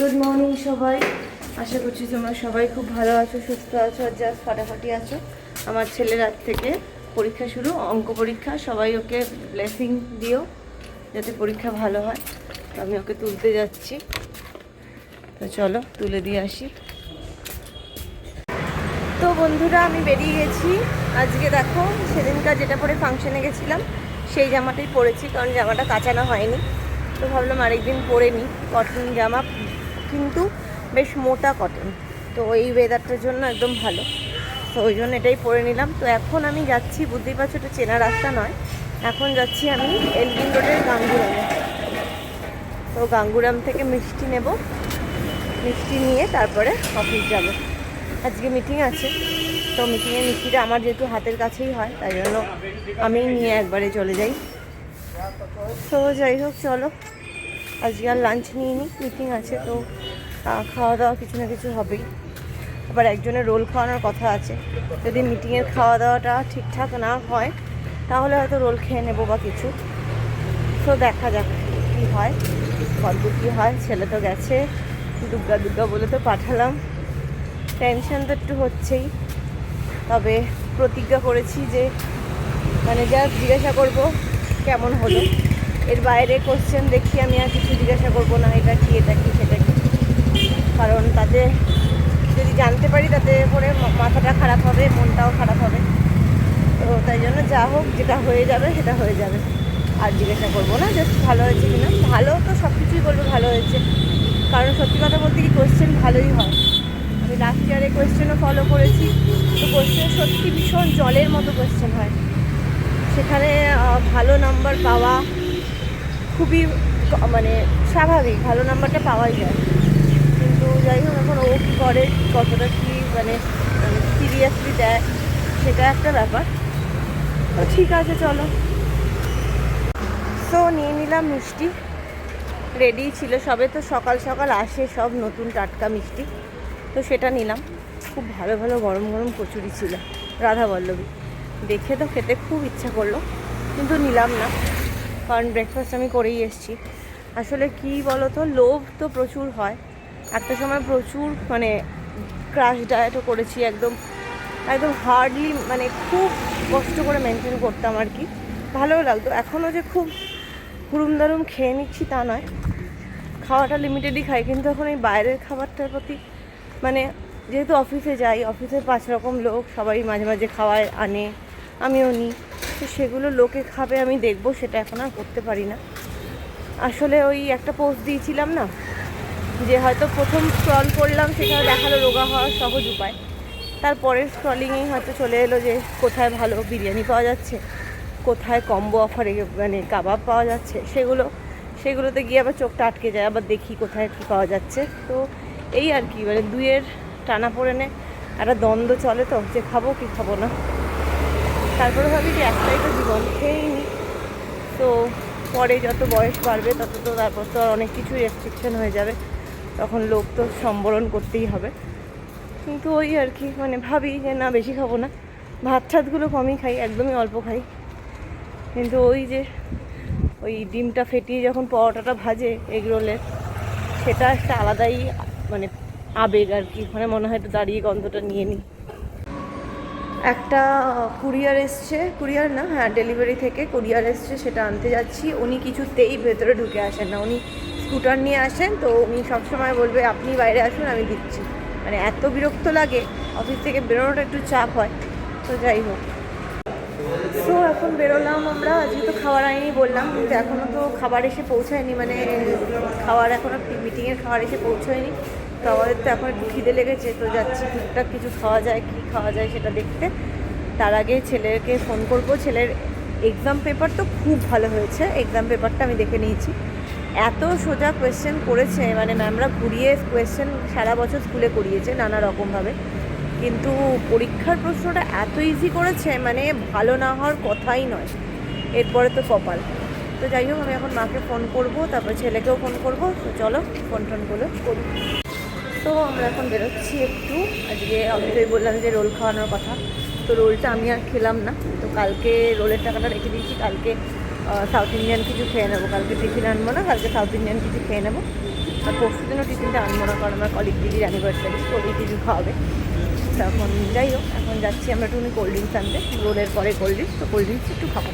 Good morning সবাই। আশা করছি তোমরা সবাই খুব ভালো আছো, সুস্থ আছো, আর জাস্ট ফাটাফাটি আছো। আমার ছেলের রাত থেকে পরীক্ষা শুরু, অঙ্ক পরীক্ষা। সবাই ওকে ব্লেসিং দিও, যাতে পরীক্ষা ভালো হয়। আমি ওকে তুলতে যাচ্ছি। তো চলো, তুলে দিয়ে আসি। তো বন্ধুরা, আমি বেরিয়ে গেছি। আজকে দেখো, সেদিনকার যেটা পরে ফাংশনে গেছিলাম, সেই জামাটাই পরেছি, কারণ জামাটা কাঁচানো হয়নি। তো ভাবলাম আরেকদিন পরে নিই কটন জামা কিন্তু বেশ মোটা কটন তো এই ওয়েদারটার জন্য একদম ভালো। তো ওই জন্য এটাই পরে নিলাম। তো এখন আমি যাচ্ছি বুদ্ধি পাচ্ছ এটা চেনা রাস্তা নয়। এখন যাচ্ছি আমি এলগিন রোডের গাঙ্গুরামে। তো গাঙ্গুরাম থেকে মিষ্টি নেব। মিষ্টি নিয়ে তারপরে অফিস যাব। আজকে মিটিং আছে। তো মিটিংয়ে মিষ্টিটা আমার যেহেতু হাতের কাছেই হয়, তাই জন্য আমি নিয়ে একবারে চলে যাই। তো যাই হোক, চলো। আজকে আর লাঞ্চ নিয়ে নিই মিটিং আছে তো খাওয়া দাওয়া কিছু না কিছু হবেই। আবার একজনের রোল খাওয়ানোর কথা আছে। যদি মিটিংয়ের খাওয়া দাওয়াটা ঠিকঠাক না হয়, তাহলে হয়তো রোল খেয়ে নেব বা কিছু। তো দেখা যাক কী হয় কত কী হয়। ছেলে তো গেছে, দুর্গা দুর্গা বলে তো পাঠালাম। টেনশন তো একটু হচ্ছেই। তবে প্রতিজ্ঞা করেছি যে মানে যা জিজ্ঞাসা করব, কেমন হলো? এর বাইরে কোশ্চেন দেখি, আমি আর কিছু জিজ্ঞাসা করব না, এটা কি এটা কি, সেটা কি? কারণ তাতে যদি জানতে পারি তাতে করে মাথাটা খারাপ হবে, মনটাও খারাপ হবে। তো তাই জন্য যা হোক, যেটা হয়ে যাবে, সেটা হয়ে যাবে। আর জিজ্ঞাসা করব না জাস্ট ভালো হয়েছে কিনা। ভালো তো সব কিছুই বলব, ভালো হয়েছে। কারণ সত্যি কথা বলতে কি কোশ্চেন ভালোই হয়। আমি লাস্ট ইয়ারে কোয়েশ্চেনও ফলো করেছি। তো কোয়েশ্চেন সত্যি ভীষণ জলের মতো কোয়েশ্চেন হয়। সেখানে ভালো নাম্বার পাওয়া খুবই মানে স্বাভাবিক, ভালো নাম্বারটা পাওয়াই যায়। কিন্তু যাই হোক, এখন ও কী করে, কতটা কী মানে সিরিয়াসলি দেয়, সেটা একটা ব্যাপার। তো ঠিক আছে, চলো। তো নিয়ে নিলাম মিষ্টি। রেডি ছিল সবে, তো সকাল সকাল আসে সব নতুন টাটকা মিষ্টি। তো সেটা নিলাম। খুব ভালো ভালো গরম গরম কচুরি ছিল রাধা বল্লভী দেখে তো খেতে খুব ইচ্ছা করল, কিন্তু নিলাম না। কারণ ব্রেকফাস্ট আমি করেই এসেছি। আসলে কি বলো তো লোভ তো প্রচুর হয়। একটা সময় প্রচুর মানে ক্রাশ ডায়েটও করেছি একদম একদম হার্ডলি মানে খুব কষ্ট করে মেনটেন করতাম আর কি। ভালোও লাগতো। এখনও যে খুব হুরুম দারুম খেয়ে নিচ্ছি তা নয়। খাওয়াটা লিমিটেডই খাই, কিন্তু এখন এই বাইরের খাবারটার প্রতি মানে যেহেতু অফিসে যাই অফিসে পাঁচ রকম লোক সবাই মাঝে মাঝে খাওয়ায়, আনে। আমিও নিই তো সেগুলো লোকে খাবে, আমি দেখব, সেটা এখন আর করতে পারি না। আসলে ওই একটা পোস্ট দিয়েছিলাম না, যে হয়তো প্রথম স্ক্রল করলাম, সেখানে দেখাল রোগা হওয়ার সহজ উপায়। তারপরের স্ক্রলিংয়েই হয়তো চলে এলো যে কোথায় ভালো বিরিয়ানি পাওয়া যাচ্ছে, কোথায় কম্বো অফারে মানে কাবাব পাওয়া যাচ্ছে, সেগুলো, সেগুলোতে গিয়ে আবার চোখটা আটকে যায়, আবার দেখি কোথায় কী পাওয়া যাচ্ছে। তো এই আর কি মানে দুইয়ের টানা পড়েনে একটা দ্বন্দ্ব চলে তো, যে খাব কি খাব না। তারপরে ভাবি যে একটাই তো জীবন, খেয়েই নি। তো পরে যত বয়স বাড়বে, তত তো তারপর তো আর অনেক কিছু রেস্ট্রিকশন হয়ে যাবে। তখন লোক তো সম্বরণ করতেই হবে। কিন্তু ওই আর কি মানে ভাবি যে না, বেশি খাব না। ভাত ঠাতগুলো কমই খাই, একদমই অল্প খাই। কিন্তু ওই যে ওই ডিমটা ফেটিয়ে যখন পরোটাটা ভাজে এগ রোলের, সেটা একটা আলাদাই মানে আবেগ আর কি। মানে মনে হয় তো দাঁড়িয়ে গন্ধটা নিয়ে নিই। একটা কুরিয়ার এসছে, কুরিয়ার না হ্যাঁ ডেলিভারি থেকে কুরিয়ার এসছে, সেটা আনতে যাচ্ছি। উনি কিছুতেই ভেতরে ঢুকে আসেন না। উনি স্কুটার নিয়ে আসেন, তো উনি সবসময় বলবে, আপনি বাইরে আসুন, আমি দিচ্ছি। মানে এত বিরক্ত লাগে, অফিস থেকে বেরোনোটা একটু চাপ হয়। তো যাই হোক। সো এখন বেরোলাম আমরা। আজকে তো খাবার আইনি বললাম, কিন্তু এখনও তো খাবার এসে পৌঁছায়নি। মানে খাবার এখনও মিটিংয়ের খাবার এসে পৌঁছায়নি। তো আমাদের তো এখন একটু খিদে লেগেছে, তো যাচ্ছি টুকটাক কিছু খাওয়া যায়, কী খাওয়া যায় সেটা দেখতে। তার আগে ছেলেকে ফোন করব। ছেলের এক্সাম পেপার তো খুব ভালো হয়েছে এক্সাম পেপারটা আমি দেখে নিয়েছি। এত সোজা কোয়েশ্চেন করেছে মানে ম্যামরা ঘুরিয়ে কোয়েশ্চেন সারা বছর স্কুলে করিয়েছে নানা রকমভাবে। কিন্তু পরীক্ষার প্রশ্নটা এত ইজি করেছে মানে ভালো না হওয়ার কথাই নয়। এরপরে তো কপাল। তো যাই হোক, আমি এখন মাকে ফোন করব, তারপর ছেলেকেও ফোন করব। তো চলো ফোন টোনগুলো করি। তো আমরা এখন বেরোচ্ছি একটু। আজকে অমিতই বললাম যে রোল খাওয়ানোর কথা। তো রোলটা আমি আর খেলাম না। তো কালকে রোলের টাকাটা রেখে দিয়েছি। কালকে সাউথ ইন্ডিয়ান কিছু খেয়ে নেব। কালকে টিফিন আনব না, কালকে সাউথ ইন্ডিয়ান কিছু খেয়ে নেব। আর পরশু দিনও টিফিনটা আনব না, কারণ আমার কলিগ দিদির অ্যানিভার্সারি তো ওই কিছু খাওয়াবে। তো এখন যাই হোক, এখন যাচ্ছি আমরা একটুখানি কোল্ড ড্রিঙ্কস আনতে। রোলের পরে কোল্ড ড্রিঙ্কস তো কোল্ড ড্রিঙ্কস একটু খাব।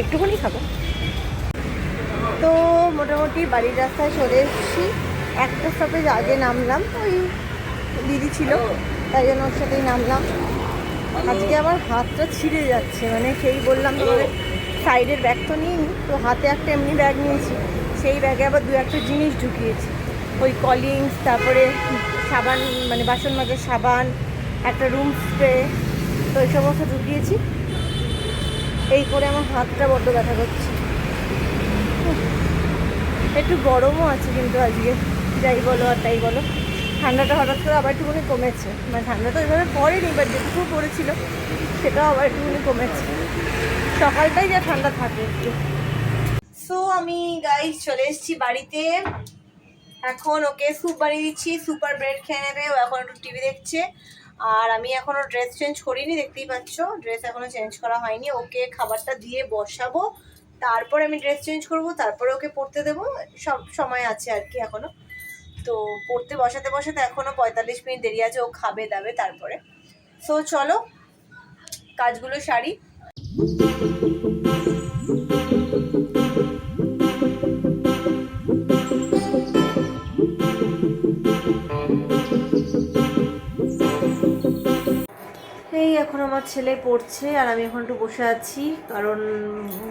একটুখানি খাব। তো মোটামুটি বাড়ির রাস্তায় চলে এসেছি। একটা স্টপেজ আগে নামলাম, ওই দিদি ছিল, তাই জন্য ওর সাথেই নামলাম। আজকে আমার হাতটা ছিঁড়ে যাচ্ছে মানে সেই বললাম তোমাদের সাইডের ব্যাগ তো নিইনি তো হাতে একটা এমনি ব্যাগ নিয়েছি, সেই ব্যাগে আবার দু একটা জিনিস ঢুকিয়েছি। ওই কলিংস তারপরে সাবান মানে বাসন মাজার সাবান, একটা রুম স্প্রে তো এই সমস্ত ঢুকিয়েছি। এই করে আমার হাতটা বড্ড ব্যথা করছে। একটু গরমও আছে কিন্তু আজকে। যাই বলো আর তাই বলো। ঠান্ডাটা হঠাৎ করে আবার একটুখানি কমেছে। মানে ঠান্ডা তো ওইভাবে পড়েনি বাট যেটুকু পড়েছিল, সেটাও আবার একটুখানি কমেছে। সকালটাই যা ঠান্ডা থাকে একটু। সো আমি গাইজ চলে এসেছি বাড়িতে। এখন ওকে স্যুপ বানিয়ে দিচ্ছি সুপার ব্রেড খেয়ে নেবে, ও এখন একটু টিভি দেখছে। আর আমি এখনও ড্রেস চেঞ্জ করিনি, দেখতেই পাচ্ছ। ড্রেস এখনও চেঞ্জ করা হয়নি। ওকে খাবারটা দিয়ে বসাবো। তারপর আমি ড্রেস চেঞ্জ করব, তারপরে ওকে পড়তে দেবো। সব সময় আছে আর কি এখনও তো পড়তে বসাতে বসাতে এখনও পঁয়তাল্লিশ মিনিট দেরি আছে, ও খাবে দাবে তারপরে। সো চলো, কাজগুলো সারি। এই এখন আমার ছেলে পড়ছে আর আমি এখন একটু বসে আছি, কারণ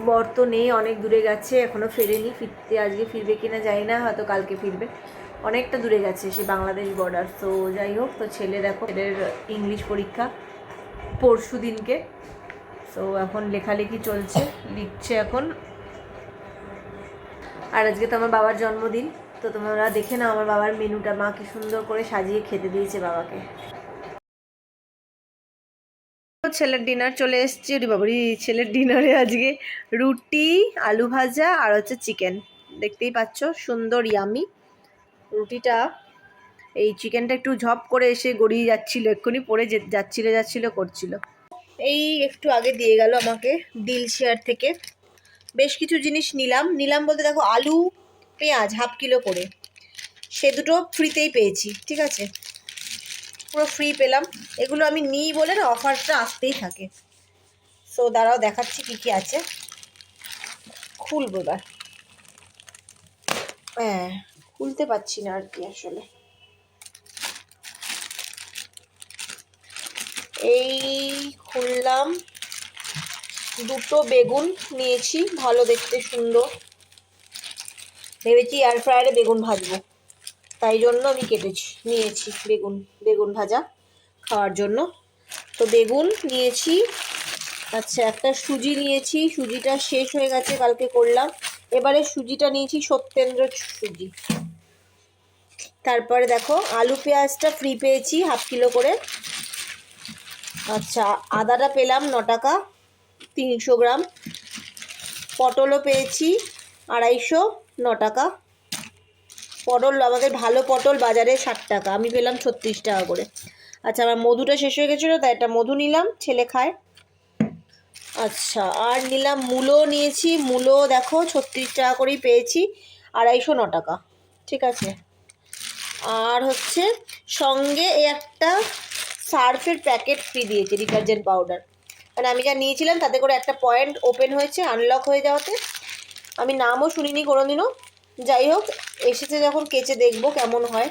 বর তো নেই, অনেক দূরে গেছে, এখনও ফেরেনি, ফিরতে আজকে ফিরবে কিনা জানি না, হয়তো কালকে ফিরবে। অনেকটা দূরে গেছে সে বাংলাদেশ বর্ডার তো যাই হোক, তো ছেলে দেখো, ছেলের ইংলিশ পরীক্ষা পরশু দিনকে। তো এখন লেখালেখি চলছে, লিখছে এখন। আর আজকে তো আমার বাবার জন্মদিন, তো তোমরা দেখে নাও আমার বাবার মেনুটা। মা কি সুন্দর করে সাজিয়ে খেতে দিয়েছে বাবাকে। ছেলের ডিনার চলে এসছে রে বাবারি ছেলের ডিনারে আজকে রুটি, আলু ভাজা আর হচ্ছে চিকেন দেখতেই পাচ্ছ, সুন্দর ইয়ামি রুটিটা, এই চিকেনটা একটু ঝপ করে এসে গড়িয়ে যাচ্ছিল, এক্ষুনি পড়ে যাচ্ছিল যাচ্ছিল, করছিল। এই একটু আগে দিয়ে গেল আমাকে ডিল শেয়ার থেকে। বেশ কিছু জিনিস নিলাম। নিলাম বলতে দেখো আলু, পেঁয়াজ হাফ কিলো করে। সে দুটো ফ্রিতেই পেয়েছি, ঠিক আছে? পুরো ফ্রি পেলাম। এগুলো আমি নিই বলে না, অফারটা আসতেই থাকে। সো দাঁড়াও, দেখাচ্ছি কি কি আছে। খুলবো এবার। হ্যাঁ। খুলতে পারছি না আর কি আসলে। এই খুললাম। দুটো বেগুন নিয়েছি, ভালো দেখতে, সুন্দর। ভেবেছি এয়ার ফ্রায়ারে বেগুন ভাজবো। তাই জন্য আমি কেটেছি, নিয়েছি বেগুন বেগুন ভাজা খাওয়ার জন্য। তো বেগুন নিয়েছি আচ্ছা একটা সুজি নিয়েছি, সুজিটা শেষ হয়ে গেছে, কালকে করলাম। এবারে সুজিটা নিয়েছি সত্যেন্দ্র সুজি। তারপরে দেখো আলু পেঁয়াজটা ফ্রি পেয়েছি হাফ কিলো করে। আচ্ছা আদাটা পেলাম ন টাকা, তিনশো গ্রাম। পটলও পেয়েছি, আড়াইশো, ন টাকা। পটল, আমাদের ভালো পটল বাজারে ষাট টাকা, আমি পেলাম ছত্রিশ টাকা করে। আচ্ছা আমার মধুটা শেষ হয়ে গেছিল, তাই একটা মধু নিলাম, ছেলে খায়। আচ্ছা আর নিলাম মূলো নিয়েছি, মূলো দেখো ছত্রিশ টাকা করেই পেয়েছি, আড়াইশো, ন টাকা। ঠিক আছে? আর হচ্ছে সঙ্গে একটা সার্ফের প্যাকেট ফ্রি দিয়েছে, ডিটারজেন্ট পাউডার। মানে আমি যা নিয়েছিলাম, তাতে করে একটা পয়েন্ট ওপেন হয়েছে, আনলক হয়ে যাওয়াতে। আমি নামও শুনিনি কোনোদিনও। যাই হোক, এসেছে যখন, কেচে দেখব কেমন হয়।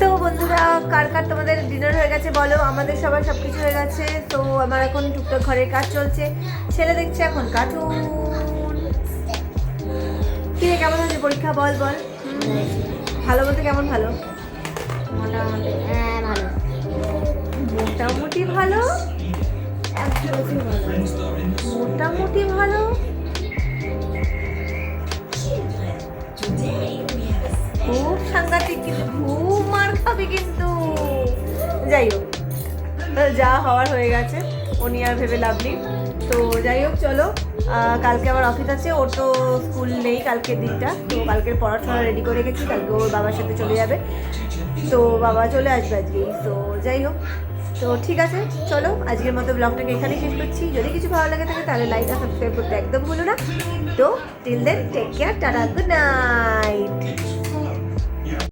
তো বন্ধুরা, কার কার তোমাদের ডিনার হয়ে গেছে বলো? আমাদের সবার সব কিছু হয়ে গেছে। তো আমার এখন টুকটাক ঘরের কাজ চলছে। ছেলে দেখছে এখন কার্টুন কি রে কেমন হয়েছে পরীক্ষা? বল বল? ভালো বলতে কেমন ভালো? মোটামুটি হ্যাঁ ভালো। মোটামুটি ভালো? মোটামুটি ভালো? খুব সাংঘাতিক কিন্তু খুব মার খাবে কিন্তু। যাই হোক যা হওয়ার হয়ে গেছে উনি আর ভেবে লাভ নেই। তো যাই হোক চলো। কালকে আবার অফিস আছে, ওর তো স্কুল নেই কালকের দিনটা, তো কালকের পড়াশোনা রেডি করে রেখেছি, কালকে ওর বাবার সাথে চলে যাবে। তো বাবা চলে আসবে আজকেই তো যাই হোক, তো ঠিক আছে, চলো, আজকের মতো ব্লগটাকে এখানেই শেষ করছি। যদি কিছু ভালো লাগে থাকে, তাহলে লাইক আর সাবস্ক্রাইব করতে একদম ভুলো না। তো till then take care tata good night